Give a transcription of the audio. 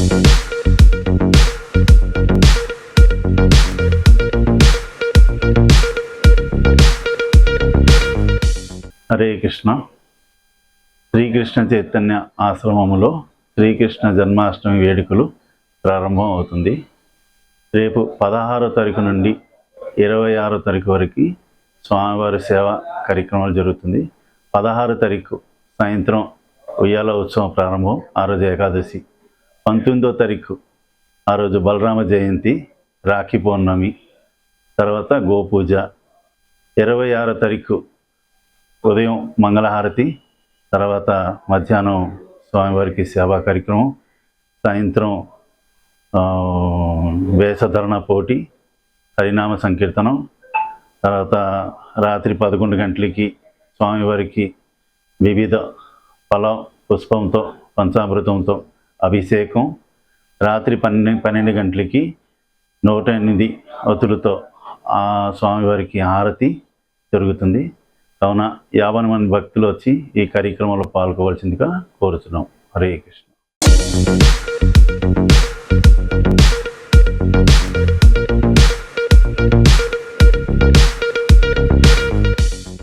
హరే కృష్ణ. శ్రీకృష్ణ చైతన్య ఆశ్రమములో శ్రీకృష్ణ జన్మాష్టమి వేడుకలు ప్రారంభం అవుతుంది రేపు పదహారో తారీఖు నుండి ఇరవై ఆరో తారీఖు వరకు స్వామివారి సేవ కార్యక్రమాలు జరుగుతుంది. పదహారో తారీఖు సాయంత్రం ఉయ్యాల ఉత్సవం ప్రారంభం. ఆ రోజు ఏకాదశి పంతొమ్మిదో తారీఖు ఆ రోజు బలరామ జయంతి రాఖీ పౌర్ణమి తర్వాత గోపూజ ఇరవై ఆరో తారీఖు ఉదయం మంగళహారతి తర్వాత మధ్యాహ్నం స్వామివారికి సేవా కార్యక్రమం సాయంత్రం వేషధరణ పోటీ హరినామ సంకీర్తనం తర్వాత రాత్రి పదకొండు గంటలకి స్వామివారికి వివిధ ఫలం పుష్పంతో పంచామృతంతో అభిషేకం రాత్రి పన్నెండు పన్నెండు గంటలకి నూట ఎనిమిది అతులతో ఆ స్వామివారికి హారతి జరుగుతుంది. కావున యాభై మంది భక్తులు వచ్చి ఈ కార్యక్రమంలో పాల్గొవలసిందిగా కోరుతున్నాం హరే కృష్ణ.